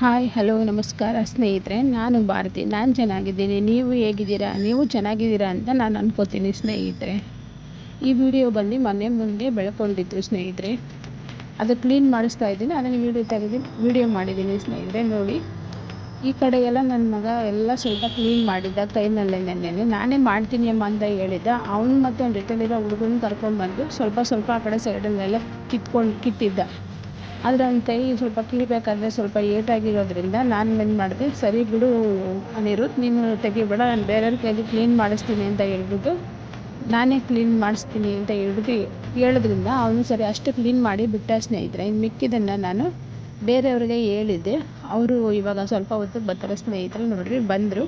Hi, hello, ನಮಸ್ಕಾರ ಸ್ನೇಹಿತರೆ. ನಾನು ಭಾರತಿ. ನಾನು ಚೆನ್ನಾಗಿದ್ದೀನಿ. ನೀವು ಹೇಗಿದ್ದೀರಾ? ನೀವು ಚೆನ್ನಾಗಿದ್ದೀರಾ ಅಂತ ನಾನು ಅನ್ಕೋತೀನಿ ಸ್ನೇಹಿತರೆ. ಈ ವಿಡಿಯೋ ಬಂದು ಮನೆ ಮುಂದೆ ಬೆಳ್ಕೊಂಡಿತ್ತು ಸ್ನೇಹಿತರೆ. ಅದು ಕ್ಲೀನ್ ಮಾಡಿಸ್ತಾ ಇದ್ದೀನಿ. ಅದನ್ನು ವಿಡಿಯೋ ತೆಗೆದು ವಿಡಿಯೋ ಮಾಡಿದ್ದೀನಿ ಸ್ನೇಹಿತರೆ. ನೋಡಿ, ಈ ಕಡೆ ಎಲ್ಲ ನನ್ನ ಮಗ ಎಲ್ಲ ಸ್ವಲ್ಪ ಕ್ಲೀನ್ ಮಾಡಿದ್ದ ಕೈನಲ್ಲೇ ನೆನ್ನೆ ನಾನೇ ಮಾಡ್ತೀನಿ ಅಮ್ಮ ಅಂತ ಹೇಳಿದ್ದ. ಅವನು ಮತ್ತು ಅವ್ನ ಜೊತೆಲಿರೋ ಹುಡುಗನ ಕರ್ಕೊಂಡ್ಬಂದು ಸ್ವಲ್ಪ ಸ್ವಲ್ಪ ಆ ಕಡೆ ಸೈಡಲ್ಲೆಲ್ಲ ಕಿತ್ಕೊಂಡು ಕಿತ್ತಿದ್ದ. ಆದರೆ ಅವ್ನ ಕೈ ಸ್ವಲ್ಪ ಕೀಳಬೇಕಾದ್ರೆ ಸ್ವಲ್ಪ ಏಟಾಗಿರೋದರಿಂದ ನಾನು ಏನು ಮಾಡಿದೆ. ಸರಿ ಬಿಡು ಅನಿರುದ್ ನೀನು ತೆಗಿಬೇಡ, ನಾನು ಬೇರೆಯವ್ರ ಕೈಲಿ ಕ್ಲೀನ್ ಮಾಡಿಸ್ತೀನಿ ಅಂತ ಹೇಳ್ಬಿಟ್ಟು ನಾನೇ ಕ್ಲೀನ್ ಮಾಡಿಸ್ತೀನಿ ಅಂತ ಹೇಳ್ಬಿಟ್ಟು ಹೇಳೋದ್ರಿಂದ ಅವನು ಸರಿ ಅಷ್ಟು ಕ್ಲೀನ್ ಮಾಡಿ ಬಿಟ್ಟ ಸ್ನೇಹಿತರೆ. ಇನ್ನು ಮಿಕ್ಕಿದ್ದನ್ನು ನಾನು ಬೇರೆಯವ್ರಿಗೆ ಹೇಳಿದ್ದೆ. ಅವರು ಇವಾಗ ಸ್ವಲ್ಪ ಹೊತ್ತು ಬರ್ತಾರೆ ಸ್ನೇಹಿತರು, ನೋಡಿರಿ ಬಂದರು.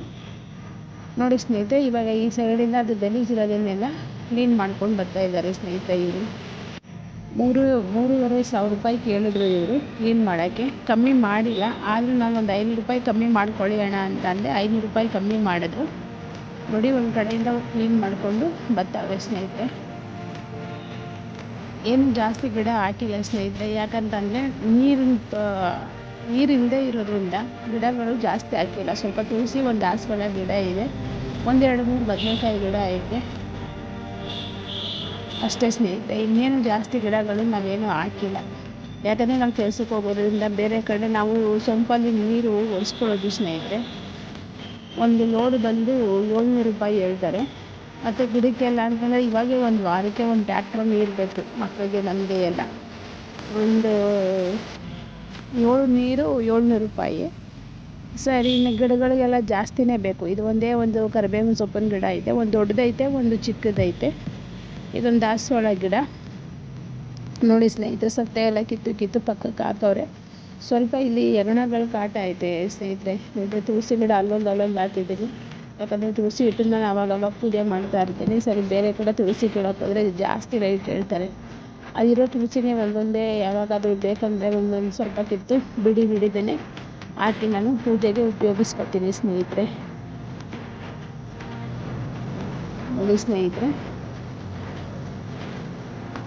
ನೋಡಿ ಸ್ನೇಹಿತರೆ, ಇವಾಗ ಈ ಸೈಡಿಂದ ಅದು ಗಲೀಜಿರೋದನ್ನೆಲ್ಲ ಕ್ಲೀನ್ ಮಾಡ್ಕೊಂಡು ಬರ್ತಾ ಇದ್ದಾರೆ ಸ್ನೇಹಿತರೆ ಇವರು. ಮೂರು, ಮೂರುವರೆ ಸಾವಿರ ರೂಪಾಯಿ ಕೇಳಿದ್ರು ಇವರು ಕ್ಲೀನ್ ಮಾಡೋಕ್ಕೆ? ಕಮ್ಮಿ ಮಾಡಿಲ್ಲ, ಆದರೂ ನಾನು ಒಂದು ಐನೂರು ರೂಪಾಯಿ ಕಮ್ಮಿ ಮಾಡ್ಕೊಳ್ಳಿ ಅಣ್ಣ ಅಂತ ಅಂದೆ ಐನೂರು ರೂಪಾಯಿ ಕಮ್ಮಿ ಮಾಡಿದ್ರು. ನೋಡಿ, ಒಂದು ಕಡೆಯಿಂದ ಕ್ಲೀನ್ ಮಾಡಿಕೊಂಡು ಬರ್ತಾವೆ ಸ್ನೇಹಿತರೆ. ಏನು ಜಾಸ್ತಿ ಗಿಡ ಹಾಕಿಲ್ಲ ಸ್ನೇಹಿತರೆ, ಯಾಕಂತಂದರೆ ನೀರಿನ ನೀರಿಲ್ಲದೆ ಇರೋದ್ರಿಂದ ಗಿಡಗಳು ಜಾಸ್ತಿ ಹಾಕಿಲ್ಲ. ಸ್ವಲ್ಪ ತುಳಸಿ ಒಂದು ದಾಸವಾಳ ಗಿಡ ಇದೆ, ಒಂದೆರಡು, ಮೂರು ಬದನೆಕಾಯಿ ಗಿಡ ಐತೆ ಅಷ್ಟೇ ಸ್ನೇಹಿತರೆ, ಇನ್ನೇನು ಜಾಸ್ತಿ ಗಿಡಗಳು ನಾವೇನು ಹಾಕಿಲ್ಲ. ಯಾಕಂದರೆ ನಾವು ಕೆಲ್ಸಕ್ಕೆ ಹೋಗೋದ್ರಿಂದ ಬೇರೆ ಕಡೆ ನಾವು ಸೊಂಪಲ್ಲಿ ನೀರು ಒರೆಸ್ಕೊಳ್ಳೋದು ಸ್ನೇಹಿತರೆ. ಒಂದು ಲೋಡ್ ಬಂದು ಏಳ್ನೂರು ರೂಪಾಯಿ ಹೇಳ್ತಾರೆ. ಮತ್ತು ಗಿಡಕ್ಕೆಲ್ಲ ಅಂತಂದರೆ ಇವಾಗೇ ಒಂದು ವಾರಕ್ಕೆ ಒಂದು ಟ್ಯಾಕ್ಟ್ರ್ ನೀರು ಬೇಕು ಮಕ್ಕಳಿಗೆ ನಮಗೆ ಎಲ್ಲ. ಒಂದು ಏಳು ನೀರು ಏಳ್ನೂರು ರೂಪಾಯಿ. ಸರಿ, ಇನ್ನು ಗಿಡಗಳಿಗೆಲ್ಲ ಜಾಸ್ತಿನೇ ಬೇಕು. ಇದು ಒಂದೇ ಒಂದು ಕರಿಬೇವಿನ ಸೊಪ್ಪಿನ ಗಿಡ ಐತೆ, ಒಂದು ದೊಡ್ಡದೈತೆ, ಒಂದು ಚಿಕ್ಕದೈತೆ. ಇದೊಂದು ದಾಸವಾಳ ಗಿಡ. ನೋಡಿ ಸ್ನೇಹಿತರೆ, ಸತ್ತೆ ಎಲ್ಲ ಕಿತ್ತು ಕಿತ್ತು ಪಕ್ಕಕ್ಕೆ ಹಾಕವ್ರೆ ಸ್ವಲ್ಪ ಇಲ್ಲಿ ಎರಣಗಳ ಕಾಟ ಐತೆ ಸ್ನೇಹಿತರೆ. ನೋಡಿದ್ರೆ ತುಳಸಿ ಗಿಡ ಅಲ್ಲೊಂದು ಅಲ್ಲೊಂದು ಹಾಕಿದ್ದೀನಿ. ಯಾಕಂದರೆ ತುಳಸಿ ಇಟ್ಟು ನಾನು ಅವಾಗ ಪೂಜೆ ಮಾಡ್ತಾ ಇರ್ತೀನಿ. ಸರಿ, ಬೇರೆ ಕಡೆ ತುಳಸಿ ಕೀಳೋಕೆ ಹೋದರೆ ಜಾಸ್ತಿ ರೇಟ್ ಹೇಳ್ತಾರೆ. ಅದಿರೋ ತುಳಸಿನೇ ಒಂದೊಂದೇ ಯಾವಾಗಾದರೂ ಬೇಕಂದರೆ ಒಂದೊಂದು ಸ್ವಲ್ಪ ಕಿತ್ತು ಬಿಡಿ ಬಿಡಿದ್ದೇನೆ. ಹಾಕಿ ನಾನು ಪೂಜೆಗೆ ಉಪಯೋಗಿಸ್ಕೊತೀನಿ ಸ್ನೇಹಿತರೆ. ನೋಡಿ ಸ್ನೇಹಿತರೆ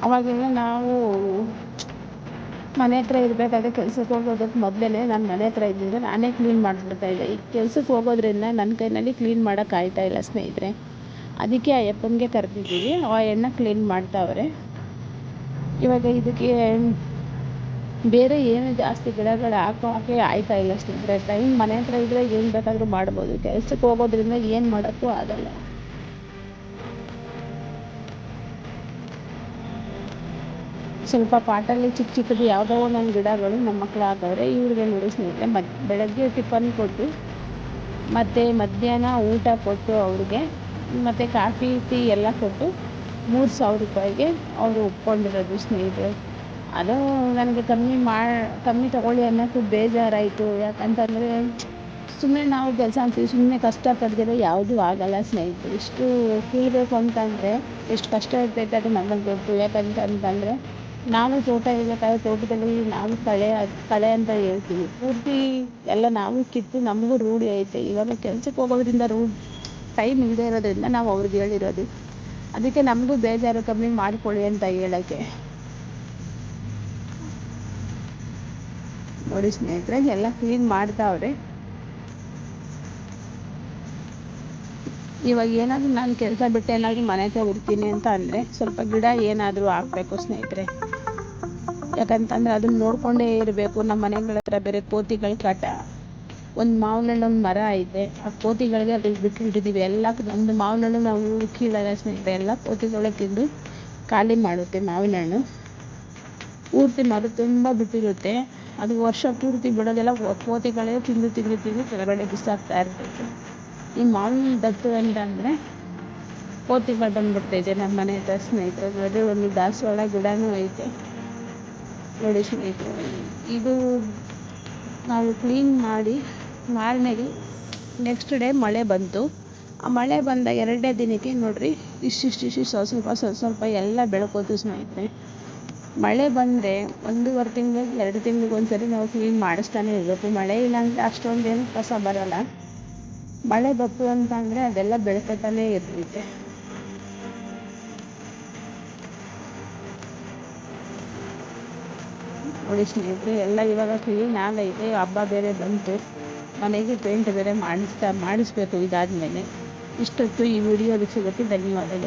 ಅವಾಗೆಲ್ಲ ನಾವು ಮನೆ ಹತ್ರ ಇರಬೇಕಾದ್ರೆ ಕೆಲ್ಸಕ್ಕೆ ಹೋಗೋದಕ್ಕೆ ಮೊದಲೇ ನಾನು ಮನೆ ಹತ್ರ ಇದ್ದಿದ್ದರೆ ನಾನೇ ಕ್ಲೀನ್ ಮಾಡಿಬಿಡ್ತಾಯಿದ್ದೆ ಈ ಕೆಲ್ಸಕ್ಕೆ ಹೋಗೋದ್ರಿಂದ ನನ್ನ ಕೈಯಲ್ಲಿ ಕ್ಲೀನ್ ಮಾಡೋಕೆ ಆಗ್ತಾ ಇಲ್ಲ ಸ್ನೇಹಿತರೆ. ಅದಕ್ಕೆ ಆ ಕರೆದಿದ್ದೀವಿ. ಆ ಎಣ್ಣೆ ಕ್ಲೀನ್ ಮಾಡ್ತಾವ್ರೆ. ಇವಾಗ ಇದಕ್ಕೆ ಬೇರೆ ಏನು ಜಾಸ್ತಿ ಗಿಡಗಳು ಹಾಕೋಕೆ ಆಯ್ತಾ ಇಲ್ಲ ಸ್ನೇಹಿತರೆ. ಟೈಮ್ ಮನೆ ಹತ್ರ ಇದ್ದರೆ ಏನು ಬೇಕಾದರೂ ಮಾಡ್ಬೋದು. ಕೆಲ್ಸಕ್ಕೆ ಹೋಗೋದ್ರಿಂದ ಏನು ಮಾಡೋಕ್ಕೂ ಆಗಲ್ಲ. ಸ್ವಲ್ಪ ಪಾಟಲ್ಲಿ ಚಿಕ್ಕ ಚಿಕ್ಕದು ಯಾವುದೋ ಒಂದೊಂದು ಗಿಡಗಳು ನಮ್ಮ ಮಕ್ಳು ಹಾಕವ್ರೆ, ಇವ್ರಿಗೆ ನೋಡಿ ಸ್ನೇಹಿತರೆ, ಮದ್, ಬೆಳಗ್ಗೆ ಟಿಫನ್ ಕೊಟ್ಟು, ಮತ್ತು ಮಧ್ಯಾಹ್ನ ಊಟ ಕೊಟ್ಟು ಅವ್ರಿಗೆ, ಮತ್ತು ಕಾಫಿ, ಟೀ ಎಲ್ಲ ಕೊಟ್ಟು ಮೂರು ಸಾವಿರ ರೂಪಾಯಿಗೆ ಅವರು ಒಪ್ಕೊಂಡಿರೋದು ಸ್ನೇಹಿತರೆ. ಅದು ನನಗೆ ಕಮ್ಮಿ ಮಾಡಿ, ಕಮ್ಮಿ ತಗೊಳ್ಳಿ ಅನ್ನೋಕ್ಕೂ ಬೇಜಾರಾಯಿತು. ಯಾಕಂತಂದರೆ ಸುಮ್ಮನೆ ನಾವು ಕೆಲಸ ಅಂತೀವಿ ಸುಮ್ಮನೆ ಕಷ್ಟ ಪಡ್ದಿರೋ ಯಾವುದೂ ಆಗಲ್ಲ ಸ್ನೇಹಿತರು. ಇಷ್ಟು ಕೀಳಬೇಕು ಅಂತಂದರೆ, ಎಷ್ಟು ಕಷ್ಟ ಇರ್ತೈತೆ ಅದು ನಮಗೆ ಗೊತ್ತು. ಯಾಕಂತಂತಂದರೆ ನಾವು ತೋಟ ಇರಬೇಕಾದ್ರೆ ತೋಟದಲ್ಲಿ ನಾವು ಕಳೆ ಕಳೆ ಅಂತ ಹೇಳ್ತೀವಿ. ಪೂರ್ತಿ ಎಲ್ಲ ನಾವು ಕಿತ್ತು ನಮಗೂ ರೂಢಿ ಐತೆ. ಇವಾಗ ಕೆಲ್ಸಕ್ಕೆ ಹೋಗೋದ್ರಿಂದ ರೂ ಟೈಮ್ ಇಲ್ಲದೆ ಇರೋದ್ರಿಂದ ನಾವು ಅವ್ರಿಗೆ ಹೇಳಿರೋದು. ಅದಕ್ಕೆ ನಮಗೂ ಬೇಜಾರು ಕಮ್ಮಿ ಮಾಡ್ಕೊಳ್ಳಿ ಅಂತ ಹೇಳೋಕ್ಕೆ. ನೋಡಿ ಸ್ನೇಹಿತರೆ, ಎಲ್ಲ ಕ್ಲೀನ್ ಮಾಡ್ತಾವ್ರೆ ಇವಾಗ ಏನಾದರೂ ನಾನು ಕೆಲಸ ಬಿಟ್ಟು ಏನಾದರೂ ಮನೆ ಹತ್ರ ಇರ್ತೀನಿ ಅಂತ ಅಂದರೆ ಸ್ವಲ್ಪ ಗಿಡ ಏನಾದರೂ ಹಾಕಬೇಕು ಸ್ನೇಹಿತರೆ. ಯಾಕಂತಂದರೆ ಅದನ್ನ ನೋಡಿಕೊಂಡೇ ಇರಬೇಕು. ನಮ್ಮ ಮನೆಗಳ ಹತ್ರ ಬೇರೆ ಕೋತಿಗಳ ಕಾಟ ಒಂದು ಮಾವಿನ ಹಣ್ಣು ಮರ ಐತೆ. ಆ ಕೋತಿಗಳಿಗೆ ಅಲ್ಲಿ ಬಿಟ್ಟು ಇಟ್ಟಿದ್ದೀವಿ ಎಲ್ಲ ಒಂದು ಮಾವಿನ ಹಣ್ಣು ನಾವು ಕೀಳಲ್ಲ ಸ್ನೇಹಿತರೆ. ಎಲ್ಲ ಕೋತಿಗಳೇ ತಿಂದು ಖಾಲಿ ಮಾಡುತ್ತೆ ಮಾವಿನ ಹಣ್ಣು ಪೂರ್ತಿ ಮರ ತುಂಬ ಬಿಟ್ಟಿರುತ್ತೆ. ಅದು ವರ್ಷ ಪೂರ್ತಿ ಬಿಡೋದೆಲ್ಲ ಕೋತಿಗಳೇ ತಿಂದು ತಿಂದು ತಿಂದು ಕೆಳಗಡೆ ಬಿಸಾಕ್ತಾ ಇರ್ತೈತೆ ಈ ಮಾವಿನ ದತ್ತು ಅಂತಂದರೆ ಕೋತಿಗಳು ಬಂದ್ಬಿಡ್ತೈತೆ ನಮ್ಮ ಮನೆ ಹತ್ರ ಸ್ನೇಹಿತರೆ. ನೋಡಿ ಒಂದು ದಾಸವಾಳ ಗಿಡನೂ ಐತೆ. ನೋಡಿ ಸ್ನೇಹಿತರೆ, ಇದು ನಾವು ಕ್ಲೀನ್ ಮಾಡಿ ಮಾರನೆಗೆ ನೆಕ್ಸ್ಟ್ ಡೇ ಮಳೆ ಬಂತು. ಆ ಮಳೆ ಬಂದ ಎರಡನೇ ದಿನಕ್ಕೆ ನೋಡಿರಿ, ಇಷ್ಟಿಷ್ಟು ಇಷ್ಟು ಸ್ವಲ್ಪ ಸ್ವಲ್ಪ ಸ್ವಲ್ಪ ಎಲ್ಲ ಬೆಳ್ಕೋತು ಸ್ನೇಹಿತರೆ. ಮಳೆ ಬಂದರೆ ಒಂದೂವರೆ ತಿಂಗಳು ಎರಡು ತಿಂಗ್ಳಿಗೆ ಒಂದ್ಸರಿ ನಾವು ಕ್ಲೀನ್ ಮಾಡಿಸ್ತಾನೆ ಇರಬೇಕು. ಮಳೆ ಇಲ್ಲಾಂದರೆ ಅಷ್ಟೊಂದೇನು ಕಸ ಬರೋಲ್ಲ. ಮಳೆ ಬಂತು ಅಂದ್ರೆ ಅದೆಲ್ಲ ಬೆಳ್ಕೊತಾನೆ ಇರ್ತೈತೆ ನೋಡಿ ಸ್ನೇಹಿತರೆ, ಎಲ್ಲ ಇವಾಗ ಕ್ಲೀನ್ ಆಗೈತೆ ಹಬ್ಬ ಬೇರೆ ಬಂತು. ಮನೆಗೆ ಪೇಂಟ್ ಬೇರೆ ಮಾಡಿಸ್ತಾ ಮಾಡಿಸ್ಬೇಕು ಇದಾದ್ಮೇಲೆ. ಇಷ್ಟೊತ್ತು ಈ ವಿಡಿಯೋ ವೀಕ್ಷಕರಿಗೆ ಧನ್ಯವಾದಗಳು.